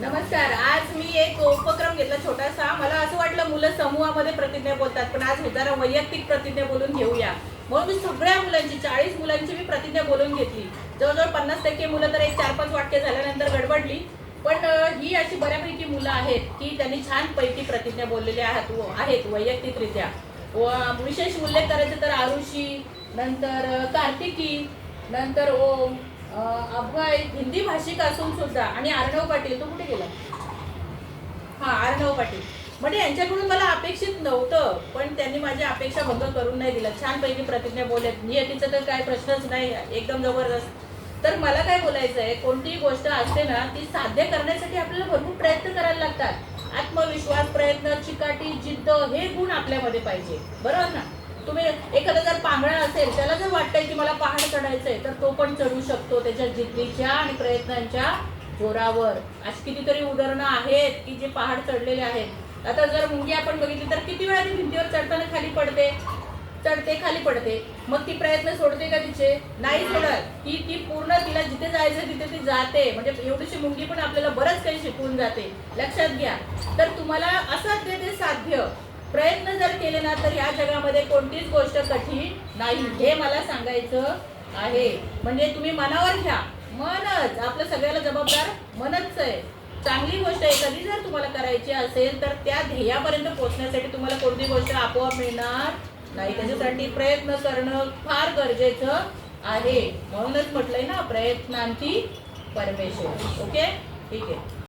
नमस्कार आज मी एक उपक्रम घेतला छोटासा. मला असं वाटलं मुलं समूहामध्ये प्रतिज्ञा बोलतात पण आज जरा वैयक्तिक प्रतिज्ञा बोलून घेऊया. म्हणून मी सगळ्या मुलांची चाळीस मुलांची मी प्रतिज्ञा बोलून घेतली. जवळजवळ पन्नास टक्के मुलं तर एक चार पाच वाक्य झाल्यानंतर गडबडली. पण ही अशी बऱ्यापैकी मुलं आहेत की त्यांनी छान पैकी प्रतिज्ञा बोललेल्या आहेत व- आहेत वैयक्तिकरित्या. व विशेष उल्लेख करायचे तर आरुषी नंतर कार्तिकी नंतर ओम अं, अभय हिंदी भाषिक असून सुद्धा आणि अर्णव पाटील तो कुठे गेला? हा अर्णव पाटील. म्हणजे यांच्याकडून मला अपेक्षित नव्हतं पण त्यांनी माझी अपेक्षा भंग करून नाही दिला. छानपैकी प्रतिज्ञा बोलत नियतीचा तर काय प्रश्नच नाही एकदम जबरदस्त. तर मला काय बोलायचं आहे? कोणतीही गोष्ट असते ना ती साध्य करण्यासाठी आपल्याला भरपूर प्रयत्न करायला लागतात. आत्मविश्वास प्रयत्न चिकाटी जिद्द हे गुण आपल्यामध्ये पाहिजे. बरोबर ना? तुम्ही एखादा जर पांगळा असेल त्याला जर वाटतंय की मला पहाड चढायचंय तर तो पण चढू शकतो त्याच्या जिद्दीच्या आणि प्रयत्नांच्या जोरावर. अशी कितीतरी उदाहरणं आहेत की जे पहाड चढलेले आहेत. आता जर मुंगी आपण बघितली तर किती वेळा ती भिंतीवर चढताना खाली पडते? चढते खाली पडते. मग ती प्रयत्न सोडते का तिचे? नाही सोडत. ती ती पूर्ण तिला जिथे जायचं तिथे ती जाते. म्हणजे एवढीशी मुंगी पण आपल्याला बरंच काही शिकवून जाते. लक्षात घ्या. तर तुम्हाला असाध्य ते साध्य. प्रयत्न जर केले ना तर या जगामध्ये कोणतीच गोष्ट कठीण नाही. हे मला सांगायचं आहे. म्हणजे तुम्ही मनावर घ्या. मनच. आपलं सगळ्याला जबाबदार मनच आहे. चांगली गोष्ट एखादी जर तुम्हाला करायची असेल तर त्या ध्येयापर्यंत पोहोचण्यासाठी तुम्हाला कोणती गोष्ट आपोआप मिळणार नाही. त्याच्यासाठी प्रयत्न करणं फार गरजेचं आहे. म्हणूनच म्हटलंय ना प्रयत्नांची परमेश्वर. ओके? ठीक आहे.